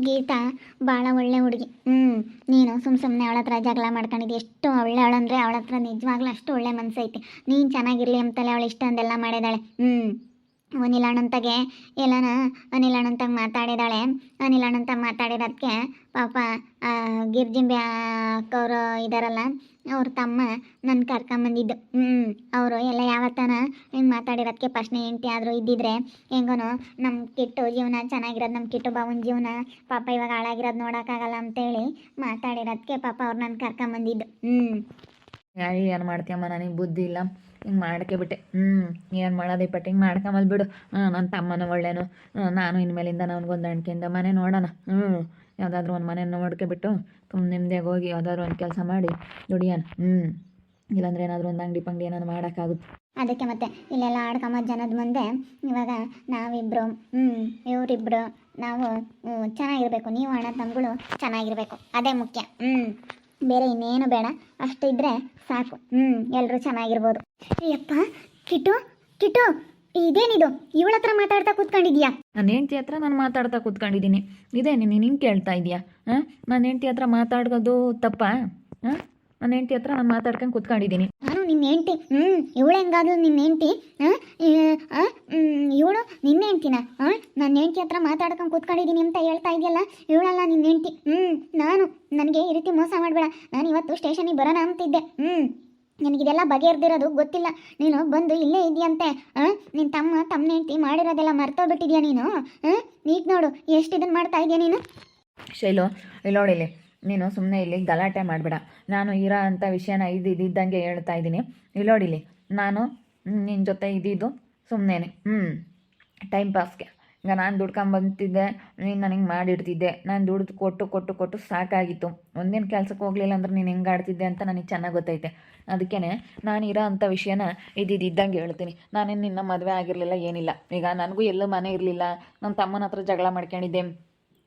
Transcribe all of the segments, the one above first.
ಗೀತಾ ಭಾಳ ಒಳ್ಳೆ ಹುಡುಗಿ. ಹ್ಞೂ ನೀನು ಸುಮ್ಮ ಸುಮ್ಮನೆ ಅವಳ ಹತ್ರ ಜಗಳ ಮಾಡ್ಕೊಂಡಿದ್ದೆ. ಎಷ್ಟು ಒಳ್ಳೆ ಅವಳಂದ್ರೆ ಅವಳ ಹತ್ರ ನಿಜವಾಗ್ಲೂ ಅಷ್ಟು ಒಳ್ಳೆ ಮನಸ್ಸೈತಿ ನೀನು ಚೆನ್ನಾಗಿರ್ಲಿ ಅಂತಲೇ ಅವಳು ಇಷ್ಟೊಂದೆಲ್ಲ ಮಾಡಿದಾಳೆ. ಹ್ಞೂ ಅನಿಲ್ ಅಣ್ಣಂತಗೆ ಎಲ್ಲನ ಅನಿಲ್ ಅಣ್ಣಂತಾಗ ಮಾತಾಡಿದಾಳೆ. ಅಣ್ಣಂತ ಮಾತಾಡಿರೋದಕ್ಕೆ ಪಾಪ ಗಿರ್ಜಿಂಬೆ ಅಕ್ಕವರು ಇದಾರಲ್ಲ, ಅವ್ರ ತಮ್ಮ ನನ್ನ ಕರ್ಕೊಂಬಂದಿದ್ದು ಹ್ಞೂ ಅವರು ಎಲ್ಲ ಯಾವತ್ತನ ಹಿಂಗೆ ಮಾತಾಡಿರೋದಕ್ಕೆ ಪ್ರಶ್ನೆ ಹೆಂಡತಿ ಆದರೂ ಇದ್ದಿದ್ರೆ ಹೆಂಗೋನು ನಮ್ಮ ಕಿಟ್ಟು ಜೀವನ ಚೆನ್ನಾಗಿರೋದು ನಮ್ಮ ಕಿಟ್ಟು ಬಾವನ ಜೀವನ ಪಾಪ ಇವಾಗ ಹಾಳಾಗಿರೋದು ನೋಡೋಕ್ಕಾಗಲ್ಲ ಅಂತೇಳಿ ಮಾತಾಡಿರೋದಕ್ಕೆ ಪಾಪ ಅವ್ರು ನನ್ನ ಕರ್ಕೊಂಬಂದಿದ್ದು ಹ್ಞೂ ಏನು ಮಾಡ್ತೀಯಮ್ಮ ನನಗೆ ಬುದ್ಧಿ ಇಲ್ಲ. ಹಿಂಗೆ ಮಾಡ್ಕೆ ಬಿಟ್ಟೆ. ಹ್ಞೂ ಏನು ಮಾಡೋದು ಪಟ್ಟು? ಹಿಂಗೆ ಮಾಡ್ಕೊಂಬಲ್ ಬಿಡು. ನನ್ನ ತಮ್ಮನ ಒಳ್ಳೇನು. ನಾನು ಇನ್ಮೇಲಿಂದ ಅವ್ನಿಗೆ ಅಣ್ಕೆಯಿಂದ ಮನೆ ನೋಡೋಣ. ಹ್ಞೂ ಯಾವುದಾದ್ರೂ ಒಂದು ಮನೆ ನೋಡ್ಕೊಬಿಟ್ಟು ತುಂಬ ನಿಮ್ಮದೇ ಹೋಗಿ ಯಾವುದಾದ್ರೂ ಒಂದು ಕೆಲಸ ಮಾಡಿ ದುಡಿಯೋಣ. ಹ್ಞೂ ಇಲ್ಲಾಂದ್ರೆ ಏನಾದರೂ ಒಂದು ಅಂಗಡಿ ಪಂಗಡಿ ಏನಾದ್ರು ಮಾಡೋಕ್ಕಾಗುತ್ತೆ. ಅದಕ್ಕೆ ಮತ್ತೆ ಇಲ್ಲೆಲ್ಲ ಆಡ್ಕೊಂಬ ಜನದ ಮುಂದೆ ಇವಾಗ ನಾವಿಬ್ಬರು ಹ್ಞೂ ಇವರಿಬ್ಬರು ನಾವು ಚೆನ್ನಾಗಿರ್ಬೇಕು. ನೀವು ಅಣ್ಣ ತಮ್ಮಗಳು ಚೆನ್ನಾಗಿರಬೇಕು. ಅದೇ ಮುಖ್ಯ. ಹ್ಞೂ ಬೇರೆ ಇನ್ನೇನು ಬೇಡ. ಅಷ್ಟು ಇದ್ದರೆ ಸಾಕು. ಹ್ಞೂ ಎಲ್ಲರೂ ಚೆನ್ನಾಗಿರ್ಬೋದು. ಅಯ್ಯಪ್ಪ ಕಿಟು ಕಿಟು ಇದೇನಿದು? ಇವಳ ಹತ್ರ ಮಾತಾಡ್ತಾ ಕೂತ್ಕೊಂಡಿದ್ಯಾ? ನನ್ನ ಹೆಂಡತಿ ಹತ್ರ ನಾನು ಮಾತಾಡ್ತಾ ಕೂತ್ಕೊಂಡಿದ್ದೀನಿ. ಇದೇ ನೀನು ಹಿಂಗೆ ಕೇಳ್ತಾ ಇದೀಯಾ? ಹಾಂ? ನನ್ನ ಹೆಂಡತಿ ಹತ್ರ ಮಾತಾಡೋದು ತಪ್ಪಾ? ಹಾಂ? ನನ್ನ ಹೆಂಡತಿ ಹತ್ರ ನಾನು ಮಾತಾಡ್ಕೊಂಡು ಕೂತ್ಕೊಂಡಿದ್ದೀನಿ. ನಿನ್ನ ಹೆಂಡತಿ? ಹ್ಞೂ ಇವಳು ಹೆಂಗಾದ್ಲು ನಿನ್ನ ಹೆಂಡ್ತಿ? ಇವಳು ನಿನ್ನ ಹೆಂಡ್ತಿನ? ಹಾಂ ನನ್ನ ಹೆಂಡ್ತಿ ಹತ್ರ ಮಾತಾಡ್ಕೊಂಡು ಕೂತ್ಕೊಂಡಿದ್ದೀನಿ ಅಂತ ಹೇಳ್ತಾ ಇದೆಯಲ್ಲ, ಇವಳಲ್ಲ ನಿನ್ನ ಹೆಂಡ್ತಿ? ಹ್ಞೂ ನಾನು ನನಗೆ ಈ ರೀತಿ ಮೋಸ ಮಾಡಬೇಡ. ನಾನು ಇವತ್ತು ಸ್ಟೇಷನಿಗೆ ಬರೋಣ ಅಂತಿದ್ದೆ. ಹ್ಞೂ ನಿನಗಿದೆಲ್ಲ ಬಗೆಹರಿದಿರೋದು ಗೊತ್ತಿಲ್ಲ. ನೀನು ಬಂದು ಇಲ್ಲೇ ಇದೆಯಂತೆ. ನಿನ್ನ ತಮ್ಮ ತಮ್ಮನ ಹೆಂಡ್ತಿ ಮಾಡಿರೋದೆಲ್ಲ ಮರ್ತೋಗ್ಬಿಟ್ಟಿದ್ಯಾ ನೀನು? ಈಗ ನೋಡು, ಎಷ್ಟು ಇದನ್ನು ಮಾಡ್ತಾ ಇದೆಯಾ ನೀನು? ಶೈಲು ಇಲ್ಲೋಡಿಲಿ ನೀನು ಸುಮ್ಮನೆ ಇಲ್ಲಿ ಗಲಾಟೆ ಮಾಡಬೇಡ. ನಾನು ಇರೋ ಅಂಥ ವಿಷಯನ ಇದು ಇದ್ದಿದ್ದಂಗೆ ಹೇಳ್ತಾ ಇದ್ದೀನಿ. ಇಲ್ಲೋಡಿಲಿ ನಾನು ನಿನ್ನ ಜೊತೆ ಇದ್ದಿದ್ದು ಸುಮ್ಮನೆ ಹ್ಞೂ ಟೈಮ್ ಪಾಸ್ಗೆ ಈಗ ನಾನು ದುಡ್ಕೊಂಬಂತಿದ್ದೆ ನೀನು ನನಗೆ ಮಾಡಿಡ್ತಿದ್ದೆ. ನಾನು ದುಡ್ದು ಕೊಟ್ಟು ಕೊಟ್ಟು ಕೊಟ್ಟು ಸಾಕಾಗಿತ್ತು. ಒಂದೇನು ಕೆಲಸಕ್ಕೆ ಹೋಗಲಿಲ್ಲ ಅಂದ್ರೆ ನೀನು ಹೆಂಗೆ ಆಡ್ತಿದ್ದೆ ಅಂತ ನನಗೆ ಚೆನ್ನಾಗಿ ಗೊತ್ತೈತೆ. ಅದಕ್ಕೇ ನಾನು ಇರೋ ಅಂಥ ವಿಷಯನ ಇದ್ದಿದ್ದಂಗೆ ಇದ್ದಂಗೆ ಹೇಳ್ತೀನಿ. ನಾನೇನು ನಿನ್ನ ಮದುವೆ ಆಗಿರಲಿಲ್ಲ, ಏನಿಲ್ಲ. ಈಗ ನನಗೂ ಎಲ್ಲೂ ಮನೆ ಇರಲಿಲ್ಲ. ನಮ್ಮ ತಮ್ಮನ ಹತ್ರ ಜಗಳ ಮಾಡ್ಕೊಂಡಿದ್ದೆ.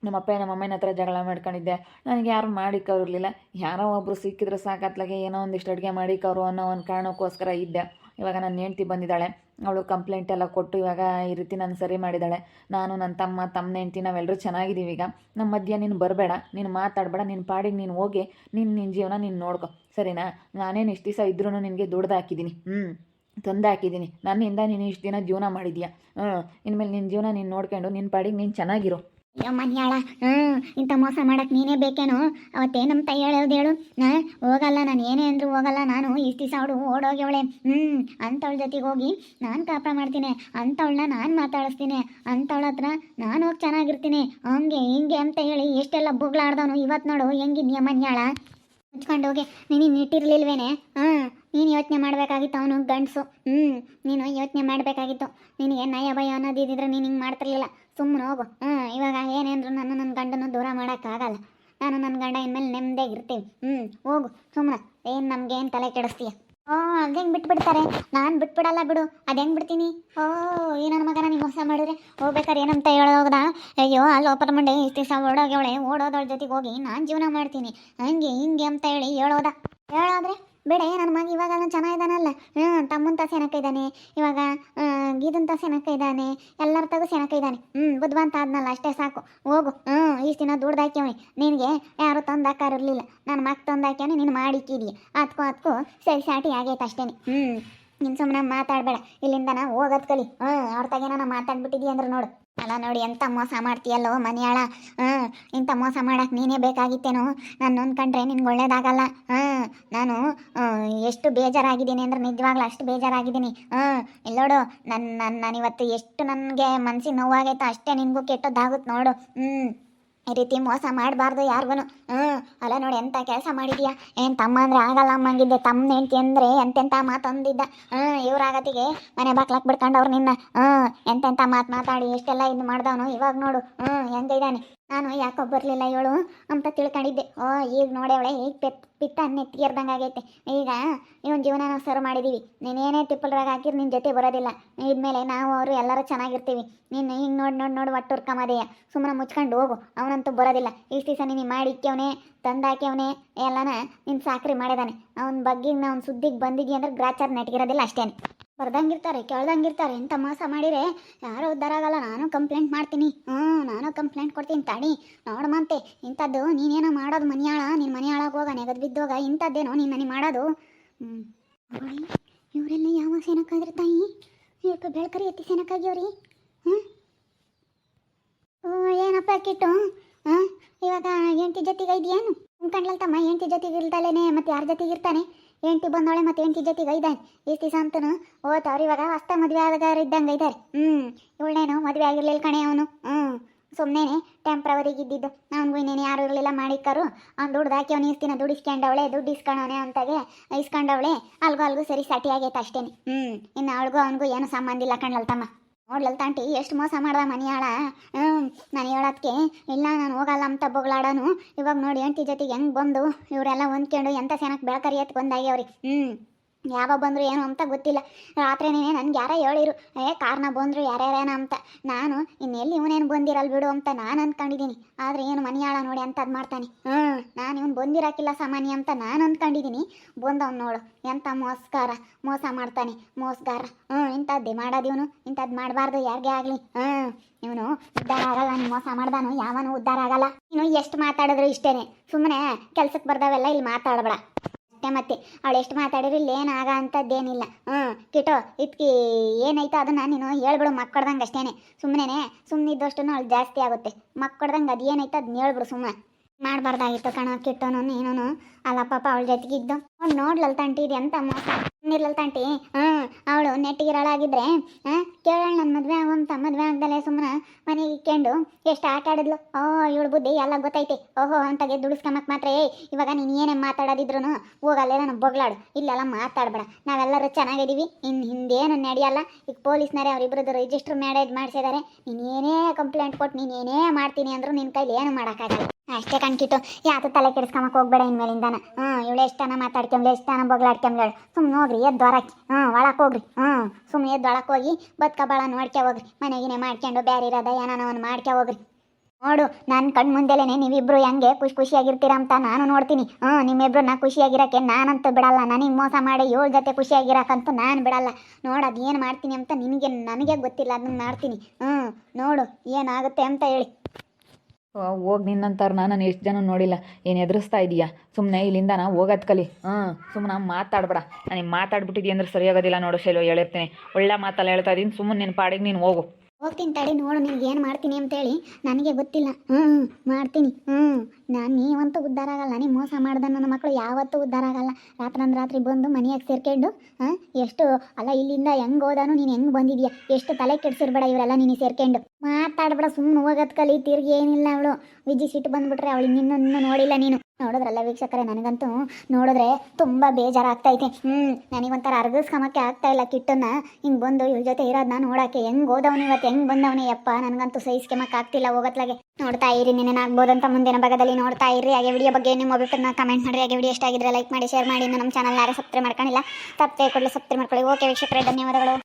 ನಮ್ಮ ಅಪ್ಪ ನಮ್ಮ ಅಮ್ಮನ ಹತ್ರ ಜಗಳ ಮಾಡ್ಕೊಂಡಿದ್ದೆ. ನನಗೆ ಯಾರು ಮಾಡಿಕ್ಕವ್ರಿರಲಿಲ್ಲ. ಯಾರೋ ಒಬ್ಬರು ಸಿಕ್ಕಿದ್ರೆ ಸಾಕತ್ಲಾಗೆ ಏನೋ ಒಂದಿಷ್ಟು ಅಡುಗೆ ಮಾಡಿಕ್ಕವರು ಅನ್ನೋ ಒಂದು ಕಾರಣಕ್ಕೋಸ್ಕರ ಇದ್ದೆ. ಇವಾಗ ನನ್ನ ಹೆಂಡ್ತಿ ಬಂದಿದ್ದಾಳೆ. ಅವಳು ಕಂಪ್ಲೇಂಟ್ ಎಲ್ಲ ಕೊಟ್ಟು ಇವಾಗ ಈ ರೀತಿ ನಾನು ಸರಿ ಮಾಡಿದ್ದಾಳೆ. ನಾನು ನನ್ನ ತಮ್ಮ ತಮ್ಮ ಹೆಂಡ್ತಿ ನಾವೆಲ್ಲರೂ ಚೆನ್ನಾಗಿದ್ದೀವಿ ಈಗ. ನಮ್ಮ ಮಧ್ಯೆ ನೀನು ಬರಬೇಡ. ನೀನು ಮಾತಾಡಬೇಡ. ನಿನ್ನ ಪಾಡಿಗೆ ನೀನು ಹೋಗಿ ನಿನ್ನ ನಿನ್ನ ಜೀವನ ನೀನು ನೋಡ್ಕೊ. ಸರಿನಾ? ನಾನೇನು ಇಷ್ಟು ದಿವಸ ಇದ್ರೂ ನಿನಗೆ ದುಡ್ದು ಹಾಕಿದ್ದೀನಿ ಹ್ಞೂ ತಂದು ಹಾಕಿದ್ದೀನಿ ನನ್ನಿಂದ ನೀನು ಇಷ್ಟು ದಿನ ಜೀವನ ಮಾಡಿದ್ಯಾ? ಹ್ಞೂ ಇನ್ಮೇಲೆ ನಿನ್ನ ಜೀವನ ನೀನು ನೋಡ್ಕೊಂಡು ನಿನ್ನ ಪಾಡಿಗೆ ನೀನು ಚೆನ್ನಾಗಿರು. ಮನ್ಯಾಳ, ಹ್ಞೂ, ಇಂಥ ಮೋಸ ಮಾಡಕ್ಕೆ ನೀನೇ ಬೇಕೇನೋ? ಅವತ್ತೇ ನಮ್ಮ ತೈ ಹೇಳೋದು ಹೇಳು. ಹಾಂ, ಹೋಗಲ್ಲ ನಾನು, ಏನೇ ಅಂದರೂ ಹೋಗಲ್ಲ ನಾನು, ಇಷ್ಟು ದಿವಸ ಅವಳು ಓಡೋಗ್ಯವಳೆ. ಹ್ಞೂ, ಅಂಥವಳ ಜೊತೆಗೆ ಹೋಗಿ ನಾನು ಕಾಪ ಮಾಡ್ತೀನಿ. ಅಂಥವಳನ್ನ ನಾನು ಮಾತಾಡಿಸ್ತೀನಿ. ಅಂಥವಳ ಹತ್ರ ನಾನು ಹೋಗಿ ಚೆನ್ನಾಗಿರ್ತೀನಿ. ಹಂಗೆ, ಹಿಂಗೆ ಅಂತ ಹೇಳಿ ಎಷ್ಟೆಲ್ಲ ಬುಗ್ಲಾಡ್ದವನು ಇವತ್ತು ನೋಡು, ಹೆಂಗಿದ್ಯಾ ಮನ್ಯಾಳ? ಮುಚ್ಕೊಂಡು ಹೋಗಿ ನೀನು ಇಟ್ಟಿರ್ಲಿಲ್ವೇನೆ? ಹಾಂ ನೀನು ಯೋಚನೆ ಮಾಡಬೇಕಾಗಿತ್ತು ಅವನು ಗಂಡಸು. ಹ್ಞೂ ನೀನು ಯೋಚನೆ ಮಾಡಬೇಕಾಗಿತ್ತು. ನಿನಗೆ ನಯ ಭಯ ಅನ್ನೋದು ಇದ್ದಿದ್ರೆ ನೀನು ಹಿಂಗೆ ಮಾಡ್ತಿರ್ಲಿಲ್ಲ. ಸುಮ್ಮನೆ ಹೋಗು. ಹ್ಞೂ ಇವಾಗ ಏನೇನು ನಾನು ನನ್ನ ಗಂಡನ ದೂರ ಮಾಡೋಕ್ಕಾಗಲ್ಲ. ನಾನು ನನ್ನ ಗಂಡ ಇನ್ಮೇಲೆ ನೆಮ್ಮದಿಯಾಗಿರ್ತೀವಿ ಹ್ಞೂ ಹೋಗು. ಸುಮ್ಮನೆ ಏನು ನಮಗೇನು ತಲೆ ಕೆಡಿಸ್ತೀಯ? ಓ, ಅದು ಹೆಂಗೆ ಬಿಟ್ಬಿಡ್ತಾರೆ? ನಾನು ಬಿಟ್ಬಿಡಲ್ಲ ಬಿಡು. ಅದು ಹೆಂಗೆ ಬಿಡ್ತೀನಿ? ಓ, ಈ ನನ್ನ ಮಗನ ನನಗೆ ಮೋಸ ಮಾಡಿದ್ರೆ ಹೋಗ್ಬೇಕಾದ್ರೆ ಏನಂತ ಹೇಳೋದ? ಅಯ್ಯೋ ಅಲ್ಲಿ ಓಪನ್ ಮಂಡೆ ಇಷ್ಟು ದಿವಸ ಓಡೋಗ್ಯವಳೆ. ಓಡೋದವ್ಳ ಜೊತೆಗೆ ಹೋಗಿ ನಾನು ಜೀವನ ಮಾಡ್ತೀನಿ. ಹಂಗೆ ಹಿಂಗೆ ಅಂತ ಹೇಳಿ ಹೇಳೋದ? ಹೇಳೋದ್ರೆ ಬೇಡ ನನ್ನ ಮಗ ಇವಾಗ ಅವನು ಚೆನ್ನಾಗಿದ್ದಾನಲ್ಲ. ಹ್ಞೂ ತಮ್ಮಂತ ಸೆನಕ ಇದ್ದಾನೆ ಇವಾಗ ಗೀದಂತ ಸೆನಕ ಇದ್ದಾನೆ ಎಲ್ಲರ ತಗೋ ಸೆನಕ ಇದ್ದಾನೆ ಹ್ಞೂ, ಬುದ್ಧವಂತ ಆದ್ನಲ್ಲ, ಅಷ್ಟೇ ಸಾಕು. ಹೋಗು, ಹ್ಞೂ, ಇಷ್ಟು ದಿನ ದುಡ್ದಾಕ್ಯವನಿ ನಿನಗೆ ಯಾರು ತಂದಾಕಾರಿರ್ಲಿಲ್ಲ ನನ್ನ ಮಗ ತಂದಾಕ್ಯಾನೆ ನೀನು ಮಾಡಿಕ್ಕಿದೀಯ ಅದಕ್ಕೂ ಅದಕ್ಕೂ ಸರಿ ಸಾಟಿ ಆಗೈತೆ ಅಷ್ಟೇ ಹ್ಞೂ. ನೀನು ಸುಮ್ಮನೆ ಮಾತಾಡಬೇಡ. ಇಲ್ಲಿಂದ ನಾ ಹೋಗೋದು ಕಲಿ. ಹ್ಮ್ ಅವ್ರ ತಗೇನ ಮಾತಾಡ್ಬಿಟ್ಟಿದ್ದೀಯ ಅಂದ್ರೆ ನೋಡು. ಅಲ್ಲ ನೋಡಿ, ಎಂತ ಮೋಸ ಮಾಡ್ತೀಯಲ್ಲೋ ಮನೆಯಾಳ. ಹ್ಮ್ ಇಂಥ ಮೋಸ ಮಾಡಕ್ ನೀನೇ ಬೇಕಾಗಿತ್ತೇನೋ. ನಾನು ನೊಂದ್ಕೊಂಡ್ರೆ ನಿನ್ಗೆ ಒಳ್ಳೇದಾಗಲ್ಲ. ಹ್ಮ್ ನಾನು ಎಷ್ಟು ಬೇಜಾರಾಗಿದ್ದೀನಿ ಅಂದ್ರೆ ನಿಜವಾಗ್ಲೂ ಅಷ್ಟು ಬೇಜಾರಾಗಿದ್ದೀನಿ. ಹ್ಮ್ ಇಲ್ಲೋಡು ನನ್ನ ನಾನು ನಾನಿವತ್ತು ಎಷ್ಟು ನನಗೆ ಮನ್ಸಿಗೆ ನೋವಾಗೈತೋ ಅಷ್ಟೇ ನಿನಗೂ ಕೆಟ್ಟದ್ದಾಗುತ್ತೆ ನೋಡು. ಹ್ಞೂ ಈ ರೀತಿ ಮೋಸ ಮಾಡಬಾರ್ದು ಯಾರಿಗೂ ಹ್ಞೂ ಅಲ್ಲ ನೋಡಿ ಎಂಥ ಕೆಲಸ ಮಾಡಿದ್ಯಾ? ಏನು ತಮ್ಮ ಅಂದರೆ ಆಗಲ್ಲ ಅಮ್ಮಂಗಿದ್ದೆ. ತಮ್ಮ ಹೆಂಡತಿ ಅಂದರೆ ಎಂತೆಂಥ ಮಾತು ಅಂದಿದ್ದ. ಹ್ಞೂ ಇವ್ರಾಗತಿಗೆ ಮನೆ ಬಾಕ್ಲಾಕ್ ಬಿಡ್ಕೊಂಡವ್ರು ನಿನ್ನ. ಹ್ಞೂ ಎಂತೆಂಥ ಮಾತು ಮಾತಾಡಿ ಎಷ್ಟೆಲ್ಲ ಇದು ಮಾಡ್ದವನು ಇವಾಗ ನೋಡು. ಹ್ಞೂ ಹೆಂಗಿದ್ದಾನೆ ನಾನು ಯಾಕೋ ಬರಲಿಲ್ಲ ಇವಳು ಅಂತ ತಿಳ್ಕೊಂಡಿದ್ದೆ. ಓ, ಈಗ ನೋಡ್ಯಾವಳೆ ಈಗ ಪೆತ್, ಪಿತ್ತ ನೆತ್ತಿಗೆರ್ದಂಗೆ ಆಗೈತೆ. ಈಗ ಇವನ್ ಜೀವನ ನಾವು ಸರ್ ಮಾಡಿದ್ದೀವಿ ನೀನೇನೇ ತಿಪ್ಪಲ್ರಾಗ ಹಾಕಿರ್ ನಿನ್ನ ಜೊತೆ ಬರೋದಿಲ್ಲ. ಇದ್ಮೇಲೆ ನಾವು ಅವರು ಎಲ್ಲರೂ ಚೆನ್ನಾಗಿರ್ತೀವಿ. ನೀನು ಹಿಂಗೆ ನೋಡಿ ನೋಡಿ ನೋಡಿ ಒಟ್ಟುರ್ಕಮದೆಯ ಸುಮ್ಮನೆ ಮುಚ್ಕೊಂಡು ಹೋಗು. ಅವನಂತೂ ಬರೋದಿಲ್ಲ. ಇಷ್ಟು ದಿವಸ ನೀನು ಮಾಡಿಕ್ಯವನೇ ತಂದಾಕ್ಯವನೇ ಎಲ್ಲನ ನಿನ್ನ ಸಾಕ್ರಿ ಮಾಡಿದಾನೆ. ಅವನ ಬಗ್ಗೆ ಅವ್ನ ಸುದ್ದಿಗೆ ಬಂದಿದ್ಯ ಅಂದ್ರೆ ಗ್ರಾಚಾರ ನೆಟ್ಗಿರೋದಿಲ್ಲ ಅಷ್ಟೇನೆ. ಬರ್ದಂಗಿರ್ತಾರೆ, ಕೇಳ್ದಂಗಿರ್ತಾರೆ ಎಂಥ ಮೋಸ ಮಾಡಿರೆ? ಯಾರು ಉದ್ಧಾರ ಆಗಲ್ಲ, ನಾನು ಕಂಪ್ಲೇಂಟ್ ಮಾಡ್ತೀನಿ. ಹ್ಞೂ, ನಾನು ಕಂಪ್ಲೇಂಟ್ ಕೊಡ್ತೀನಿ ತಾಡಿ. ನೋಡಮಂತೆ ಇಂಥದ್ದು ನೀನೇನೋ ಮಾಡೋದು ಮನೆಯಾಳ ನಿನ್ನ ಮನೆಯಾಳಾಗ ಹೋಗ, ನೆಗದು ಬಿದ್ದೋಗ ಇಂಥದ್ದೇನೋ ನೀನು ನನಗೆ ಮಾಡೋದು ಹ್ಞೂ ಇವರೆಲ್ಲ ಯಾವ ಸೇನಕ್ಕಾದ್ರೆ ತಾಯಿ? ಇವತ್ತು ಬೆಳಕರಿ ಎತ್ತಿ ಸೇನಕ್ಕಾಗ್ಯವ್ರಿ? ಹ್ಞೂ ಓ ಏನಪ್ಪ ಕಿಟ್ಟು? ಇವಾಗ ಹೆಂಡತಿ ಜೊತೆಗೆ ಇದೆಯೇನು? ಕಣ್ಲಲ್ತಮ್ಮ, ಹೆಂಡತಿ ಜೊತೆಗೆ ಇಲ್ದಲೇನೆ ಮತ್ತೆ ಯಾರ ಜೊತೆಗೆ ಇರ್ತಾನೆ? ಹೆಂಡತಿ ಬಂದವಳೆ ಮತ್ತೆ ಹೆಂಡತಿ ಜೊತೆಗೆ ಇದ್ದಾನೆ ಈ ದಿವಸ ಅಂತನು? ಓದ್ತವ್ರು ಇವಾಗ ಹೊಸ್ತ ಮದುವೆ ಆದಗಾರ ಇದ್ದಂಗೆ ಇದ್ದಾರೆ ಹ್ಞೂ ಇವಳೇನು ಮದುವೆ ಆಗಿರ್ಲಿಲ್ಲ ಕಣೆ ಅವನು. ಹ್ಞೂ ಸುಮ್ಮನೆ ಟೆಂಪ್ರವರಿಗೆ ಇದ್ದಿದ್ದು. ಅವನಿಗೂ ಇನ್ನೇನು ಯಾರು ಇರಲಿಲ್ಲ ಮಾಡಿಕ್ಕರು. ಅವ್ನು ದುಡ್ದು ಹಾಕಿ ಅವ್ನು ಇಸ್ತಿನ ದುಡ್ಡು ಇಸ್ಕೊಂಡವಳೆ ದುಡ್ಡು ಇಸ್ಕೊಳೋನೆ ಅಂತಾಗೆ ಇಸ್ಕೊಂಡವಳೆ. ಅಲ್ಗೂ ಅಲ್ಗೂ ಸರಿ ಸಟಿ ಆಗೈತೆ ಅಷ್ಟೇನೆ. ಹ್ಞೂ ಇನ್ನು ಅವಳಿಗೂ ಅವನಿಗೂ ಏನು ಸಂಬಂಧ ಇಲ್ಲ ಕಣ್ಲಲ್ತಮ್ಮ. ನೋಡ್ಲಲ್ ತಾಂಟಿ, ಎಷ್ಟು ಮೋಸ ಮಾಡ್ದ ಮನೆಯಾಳ? ಹ್ಞೂ ನಾನು ಹೇಳೋದಕ್ಕೆ ಇಲ್ಲ, ನಾನು ಹೋಗಲ್ಲ ಅಂತ ಬೊಗಳಾಡೋನು ಇವಾಗ ನೋಡಿ ಹೆಂಡತಿ ಜೊತೆಗೆ ಹೆಂಗೆ ಬಂದು, ಇವರೆಲ್ಲ ಹೊಂದ್ಕೊಂಡು ಎಂಥ ಸೆನಕ್ಕೆ ಬೆಳಕರಿ ಎತ್ ಬಂದಾಗಿ ಅವ್ರಿಗೆ ಹ್ಞೂ ಯಾವಾಗ ಬಂದರು ಏನು ಅಂತ ಗೊತ್ತಿಲ್ಲ. ರಾತ್ರಿನೇ ನನಗೆ ಯಾರ ಹೇಳಿರು, ಏ, ಕಾರ್ನ ಬಂದರು ಯಾರ್ಯಾರೇನ ಅಂತ. ನಾನು ಇನ್ನೆಲ್ಲಿ ಇವನೇನು ಬಂದಿರಲ್ಲ ಬಿಡು ಅಂತ ನಾನು ಅಂದ್ಕೊಂಡಿದ್ದೀನಿ ಆದರೆ ಏನು ಮನೆಯಾಳ ನೋಡಿ ಅಂತ ಅದು ಮಾಡ್ತಾನೆ. ಹ್ಞೂ ನಾನು ಇವನು ಬಂದಿರಾಕಿಲ್ಲ ಸಾಮಾನ್ಯ ಅಂತ ನಾನು ಅಂದ್ಕೊಂಡಿದ್ದೀನಿ ಬಂದವ್ನು ನೋಡು ಎಂಥ ಮೋಸ್ಕಾರ. ಮೋಸ ಮಾಡ್ತಾನೆ, ಮೋಸ್ಗಾರ. ಹ್ಞೂ ಇಂಥದ್ದೇ ಮಾಡೋದು ಇವನು. ಇಂಥದ್ದು ಮಾಡಬಾರ್ದು, ಯಾರಿಗೆ ಆಗಲಿ. ಹ್ಞೂ ಇವನು ಉದ್ಧಾರ ಆಗಲ್ಲ, ನೀನು ಮೋಸ ಮಾಡ್ದಾನು, ಯಾವನು ಉದ್ಧಾರ ಆಗಲ್ಲ. ನೀನು ಎಷ್ಟು ಮಾತಾಡಿದ್ರು ಇಷ್ಟೇನೆ. ಸುಮ್ಮನೆ ಕೆಲಸಕ್ಕೆ ಬರ್ದಾವೆಲ್ಲ ಇಲ್ಲಿ ಮಾತಾಡಬೇಡ. ಅಷ್ಟೇ ಮತ್ತೆ. ಅವಳು ಎಷ್ಟು ಮಾತಾಡಿದ್ರು ಇಲ್ಲಿ ಏನಾಗ ಅಂಥದ್ದೇನಿಲ್ಲ ಹ್ಞೂ, ಕಿಟೋ ಇದ್ಕಿ ಏನೈತೋ ಅದನ್ನ ನೀನು ಹೇಳ್ಬಿಡು ಮಕ್ಕಳ್ದಂಗೆ ಅಷ್ಟೇನೆ. ಸುಮ್ಮನೆ ಸುಮ್ಮನಿದ್ದಷ್ಟು ಅವಳು ಜಾಸ್ತಿ ಆಗುತ್ತೆ. ಮಕ್ಕಳ್ದಂಗೆ ಅದು ಏನೈತೋ ಅದನ್ನ ಹೇಳ್ಬಿಡು ಸುಮ್ಮನೆ ಮಾಡಬಾರ್ದಾಗಿತ್ತು ಕಣ, ಕಿಟ್ಟೋನು ನೀನು ಅಲ್ಲ ಪಾಪ ಅವಳ ಜೊತೆಗೆ ಇದ್ದು ಅವ್ನು ನೋಡ್ಲಲ್ ತಂಟಿ ಇದು ಎಂತ ಮೋಸ ನೀರ್ಲಲ್ ತಂಟಿ ಹ್ಞೂ ಅವಳು ನೆಟ್ಟಿಗಿರಳಾಗಿದ್ರೆ ಕೇಳೋಣ ನನ್ನ ಮದುವೆ ಆಗುವಂತ ಮದುವೆ ಆಗ್ದಲೆ ಸುಮ್ಮನೆ ಮನೆಗೆ ಇಕ್ಕೊಂಡು, ಎಷ್ಟು ಆಟ ಆಡಿದ್ಲು? ಓ, ಇವಳು ಬುದ್ಧಿ ಎಲ್ಲ ಗೊತ್ತೈತಿ. ಓಹೋ ಅಂತಾಗೆ ದುಡಿಸ್ಕೊಂಬಕ್ ಮಾತ್ರ, ಏಯ್, ಇವಾಗ ನೀನು ಏನೇ ಮಾತಾಡೋದಿದ್ರು ಹೋಗಲ್ಲೇ ನಾನು ಬೊಗ್ಲಾಡು. ಇಲ್ಲೆಲ್ಲ ಮಾತಾಡ್ಬೇಡ. ನಾವೆಲ್ಲರೂ ಚೆನ್ನಾಗಿದ್ದೀವಿ. ಇನ್ನು ಹಿಂದೇನು ನಡೆಯಲ್ಲ. ಈಗ ಪೊಲೀಸ್ನರೇ ಅವರಿಬ್ಬರದ್ದು ರಿಜಿಸ್ಟರ್ ಮ್ಯಾರೇಜ್ ಮಾಡಿಸಿದ್ದಾರೆ ನೀನು ಏನೇ ಕಂಪ್ಲೇಂಟ್ ಕೊಟ್ಟು ನೀನು ಏನೇ ಮಾಡ್ತೀನಿ ಅಂದ್ರು ನಿನ್ನ ಕೈಲಿ ಏನು ಮಾಡೋಕ್ಕಾಗಲ್ಲ. ಅಷ್ಟೇ ಕಣ್ಕಿಟ್ಟು. ಯಾತ ತಲೆ ಕೆಡಿಸ್ಕೊಂಬಕ್ ಹೋಗ್ಬೇಡ ಇನ್ಮೇಲಿಂದಾನ. ಹ್ಞೂ ಇವಳು ಎಷ್ಟನ ಮಾತಾಡ್ಕೊಂಬ್ಲಿ ಎಷ್ಟನ ಬೊಗ್ಲಾಡ್ಕೊಂಬ್ಲೇಳು ಸುಮ್ಮನೆ ಹೋಗ್ರಿ, ಎದ್ದು ಹೊರಕ್ಕೆ. ಹ್ಞೂ ಒಳಕ್ಕೆ ಹೋಗ್ರಿ. ಹ್ಮ್ ಸುಮ್ಮನೆ ಎದ್ದು ಹೋಗಿ ಬದ್ಕ ಬಾಳ ನೋಡ್ಕೆ ಹೋಗ್ರಿ. ಮನೆಗಿನೇ ಮಾಡ್ಕೊಂಡು ಬೇರೆ ಇರೋದ ಏನಾನ ಒಂದು ಮಾಡ್ಕೆ ಹೋಗ್ರಿ. ನೋಡು ನನ್ನ ಕಣ್ಣು ಮುಂದೆಲೇನೆ ನೀವಿಬ್ರು ಹೆಂಗೆ ಖುಷಿ ಖುಷಿಯಾಗಿರ್ತೀರ ಅಂತ ನಾನು ನೋಡ್ತೀನಿ. ಹ್ಞೂ ನಿಮ್ಮಿಬ್ರು ನಾ ಖುಷಿಯಾಗಿರೋಕ್ಕೆ ನಾನಂತೂ ಬಿಡಲ್ಲ. ನನಗೆ ಮೋಸ ಮಾಡಿ ಏಳು ಜೊತೆ ಖುಷಿಯಾಗಿರೋಕ್ಕಂತೂ ನಾನು ಬಿಡಲ್ಲ. ನೋಡು, ಅದು ಏನು ಮಾಡ್ತೀನಿ ಅಂತ ನಿನಗೆ, ನನಗೆ ಗೊತ್ತಿಲ್ಲ. ಅದನ್ನ ಮಾಡ್ತೀನಿ. ಹ್ಞೂ ನೋಡು, ಏನಾಗುತ್ತೆ ಅಂತ ಹೇಳಿ. ಹೋಗಿ ನಿನ್ನಂತಾರ ನಾನು ಎಷ್ಟು ಜನ ನೋಡಿಲ್ಲ. ಏನು ಎದುರಿಸ್ತಾ ಇದೀಯಾ? ಸುಮ್ಮನೆ ಇಲ್ಲಿಂದ ನಾ ಹೋಗೋದು ಕಲಿ. ಹಾಂ ಸುಮ್ಮನೆ ಮಾತಾಡ್ಬೇಡ. ನನಗೆ ಮಾತಾಡ್ಬಿಟ್ಟಿದ್ದಿ ಅಂದ್ರೆ ಸರಿಯಾಗೋದಿಲ್ಲ ನೋಡು ಶೈಲು ಹೇಳಿರ್ತೀನಿ ಒಳ್ಳೆ ಮಾತಲ್ಲ ಹೇಳ್ತಾ ಇದ್ದೀನಿ ಸುಮ್ಮನೆ ನಿನ್ನ ಪಾಡಿಗೆ ನೀನು ಹೋಗು. ಹೋಗ್ತೀನಿ ತಡಿ, ನೋಡು ನಿನ್ಗೆ ಏನು ಮಾಡ್ತೀನಿ ಅಂತೇಳಿ. ನನಗೆ ಗೊತ್ತಿಲ್ಲ. ಹ್ಞೂ ಮಾಡ್ತೀನಿ. ಹ್ಞೂ ನಾನು ನೀವಂತೂ ಉದ್ಧಾರ ಆಗಲ್ಲ, ನೀ ಮೋಸ ಮಾಡ್ದೆ ನನ್ನ ಮಕ್ಕಳು ಯಾವತ್ತೂ ಉದ್ಧಾರ ಆಗಲ್ಲ. ರಾತ್ರಂದು ರಾತ್ರಿ ಬಂದು ಮನೆಯಾಗ ಸೇರ್ಕೊಂಡು ಹಾಂ ಎಷ್ಟು, ಅಲ್ಲ ಇಲ್ಲಿಂದ ಹೆಂಗೆ ಹೋದಾನು, ನೀನು ಹೆಂಗೆ ಬಂದಿದ್ಯಾ? ಎಷ್ಟು ತಲೆ ಕೆಡ್ಸಿರ್ಬೇಡ ಇವರೆಲ್ಲ ನೀನು ಸೇರ್ಕೊಂಡು. ಮಾತಾಡ್ಬೇಡ ಸುಮ್ಮನೆ ಹೋಗೋದ್ ಕಲಿ, ತಿರ್ಗಿ ಏನಿಲ್ಲ ಅವಳು. ವಿಜಿ ಸಿಟ್ಟು ಬಂದ್ಬಿಟ್ರೆ ಅವಳು ಇನ್ನೂ ನೋಡಿಲ್ಲ ನೀನು. ನೋಡಿದ್ರಲ್ಲ ವೀಕ್ಷಕರೇ, ನನಗಂತೂ ನೋಡಿದ್ರೆ ತುಂಬ ಬೇಜಾರಾಗ್ತೈತೆ. ಹ್ಞೂ ನನಗೊಂಥರ ಅರ್ಗಿಸ್ಕೊಂಬಕ್ಕೆ ಆಗ್ತಾ ಇಲ್ಲ ಕಿಟ್ಟನ್ನ. ಹಿಂಗೆ ಬಂದು ಇವ್ರ ಜೊತೆ ಇರೋದನ್ನ ನೋಡೋಕ್ಕೆ ಹೆಂಗೆ ಹೋದವನು ಇವತ್ತು, ಹೆಂಗೆ ಬಂದವನೇ ಯಪ್ಪ. ನನಗಂತೂ ಸಹಿಸ್ಕೊಂಬಕ್ಕೆ ಆಗ್ತಿಲ್ಲ ಹೋಗತ್ಲಾಗೆ. ನೋಡ್ತಾ ಇರಿ ನಿನ್ನೇನಾಗ್ಬೋದಂತ ಮುಂದಿನ ಭಾಗದಲ್ಲಿ ನೋಡ್ತಾ ಇರಿ. ಹಾಗೆ ವಿಡಿಯೋ ಬಗ್ಗೆ ನಿಮ್ಮ ಅಭಿಪ್ರಾಯನ ಕಮೆಂಟ್ ಮಾಡಿ ಹಾಗೆ ವಿಡಿಯೋ ಇಷ್ಟ ಆಗಿದ್ರೆ ಲೈಕ್ ಮಾಡಿ ಶೇರ್ ಮಾಡಿ. ನಮ್ಮ ಚಾನಲ್ ಯಾರು ಸಬ್ಸ್ಕ್ರೈಬ್ ಮಾಡ್ಕೊಂಡಿಲ್ಲ ತಪ್ಪೇ ಕೊಡಲಿ ಸಬ್ಸ್ಕ್ರೈಬ್ ಮಾಡ್ಕೊಳ್ಳಿ. ಓಕೆ ವೀಕ್ಷಕರೇ, ಧನ್ಯವಾದಗಳು.